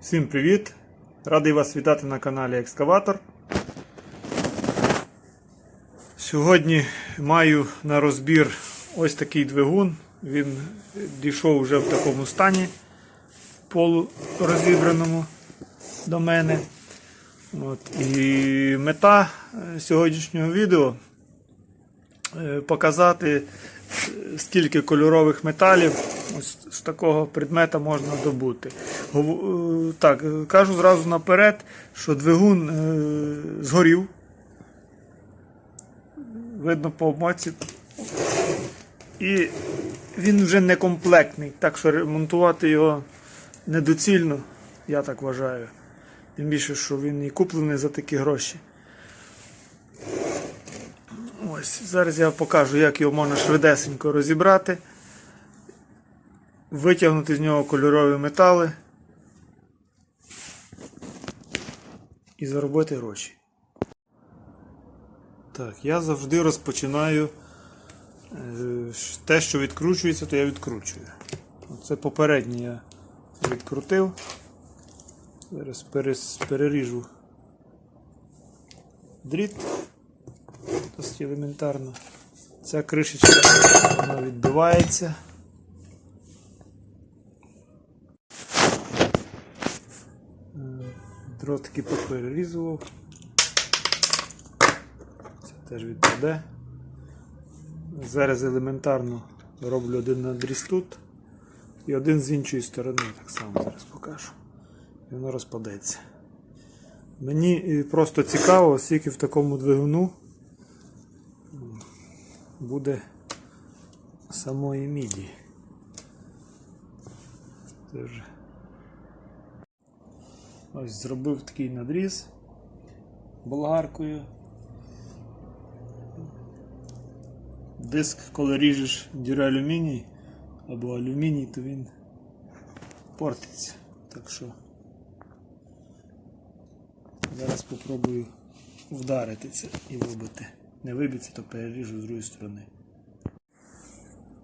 Всім привіт! Радий вас вітати на каналі Екскаватор. Сьогодні маю на розбір ось такий двигун. Він дійшов вже в такому стані полурозібраному до мене. От. І мета сьогоднішнього відео е, показати, скільки кольорових металів ось з такого предмета можна добути. Е, Так, кажу зразу наперед, що двигун е, згорів. Видно по обмотці. І він вже не комплектний, так що ремонтувати його недоцільно, я так вважаю. Тим більше, що він і куплений за такі гроші. Ось, зараз я покажу, як його можна швидесенько розібрати, витягнути з нього кольорові метали і заробити гроші. Так, я завжди розпочинаю е, те, що відкручується, то я відкручую. Це попереднє я відкрутив. Зараз переріжу дріт. Досить елементарно. Ця кришечка вона відбивається. Е, Дротики поперерізував. Це теж відпаде. Зараз елементарно роблю один надріз тут і один з іншої сторони, так само зараз покажу. І воно розпадеться. Мені е, просто цікаво, скільки в такому двигуну буде самої міді. Це. Ось зробив такий надріз болгаркою. Диск, коли ріжеш дюралюміній або алюміній, то він портиться. Так що зараз спробую вдарити це і вибити. Не виб'ється, то переріжу з другої сторони.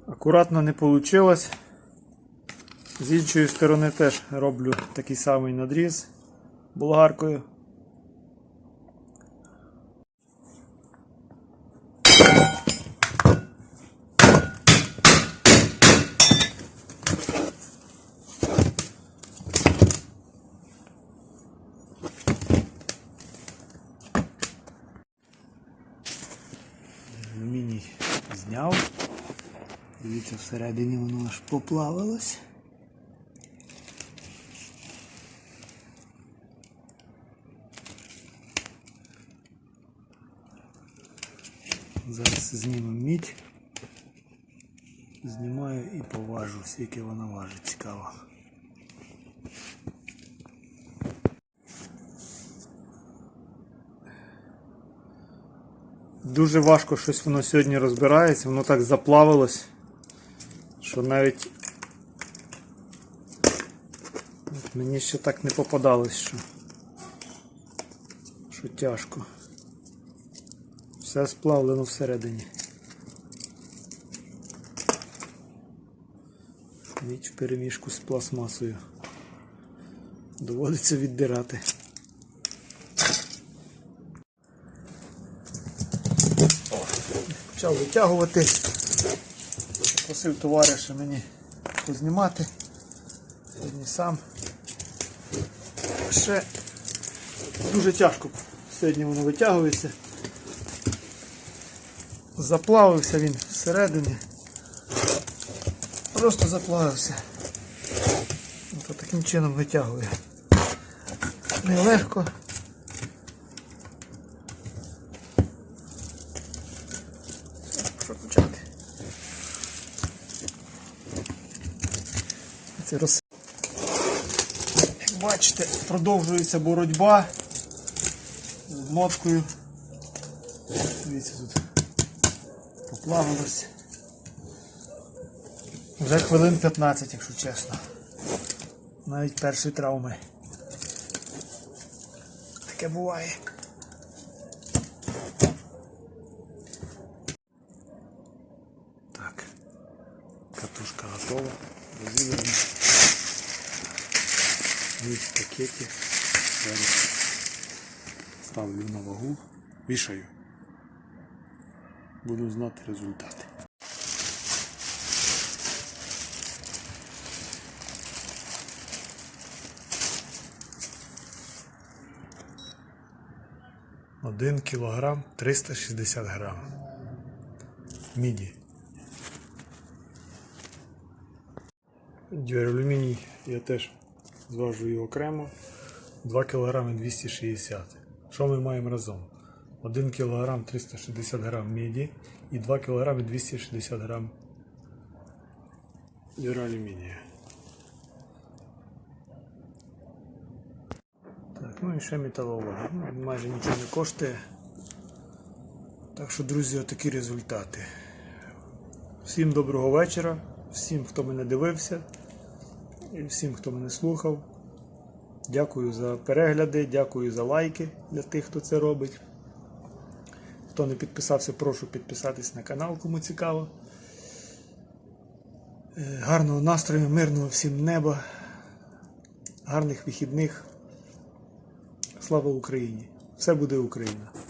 Акуратно не вийшло. З іншої сторони теж роблю такий самий надріз болгаркою. Алюміній зняв. Дивіться, всередині воно аж поплавилось. Зараз знімемо мідь. Знімаю і поважу, скільки вона важить, цікаво. Дуже важко щось воно сьогодні розбирається, воно так заплавилось, що навіть мені ще так не попадалось, що, що тяжко. Все сплавлено всередині. Ніч в перемішку з пластмасою. Доводиться віддирати. Почав витягувати. Просив товариша мені познімати. Сьогодні сам. Ще дуже тяжко сьогодні воно витягується. Заплавився він всередині. Просто заплавився. Ото таким чином витягує. Нелегко. Це роз... Як бачите, продовжується боротьба з моткою. Дивіться тут поплавилось. Вже хвилин 15, якщо чесно. Навіть перші травми. Таке буває. Так. Катушка готова. Розібрана. В пакеті. Зараз ставлю на вагу, вішаю. Буду знати результати. Один кілограм 360 грам. Міді. Дюралюміній я теж зважую окремо. 2 кг 260. Що ми маємо разом? 1 кг 360 грам міді і 2 кг 260 грам дюралюмінія. Так, ну і ще металолом. Ну, майже нічого не коштує. Так що, друзі, отакі результати. Всім доброго вечора, всім, хто мене дивився, і всім, хто мене слухав. Дякую за перегляди, дякую за лайки для тих, хто це робить. Хто не підписався, прошу підписатись на канал, кому цікаво. Е, Гарного настрою, мирного всім неба, гарних вихідних. Слава Україні! Все буде Україна!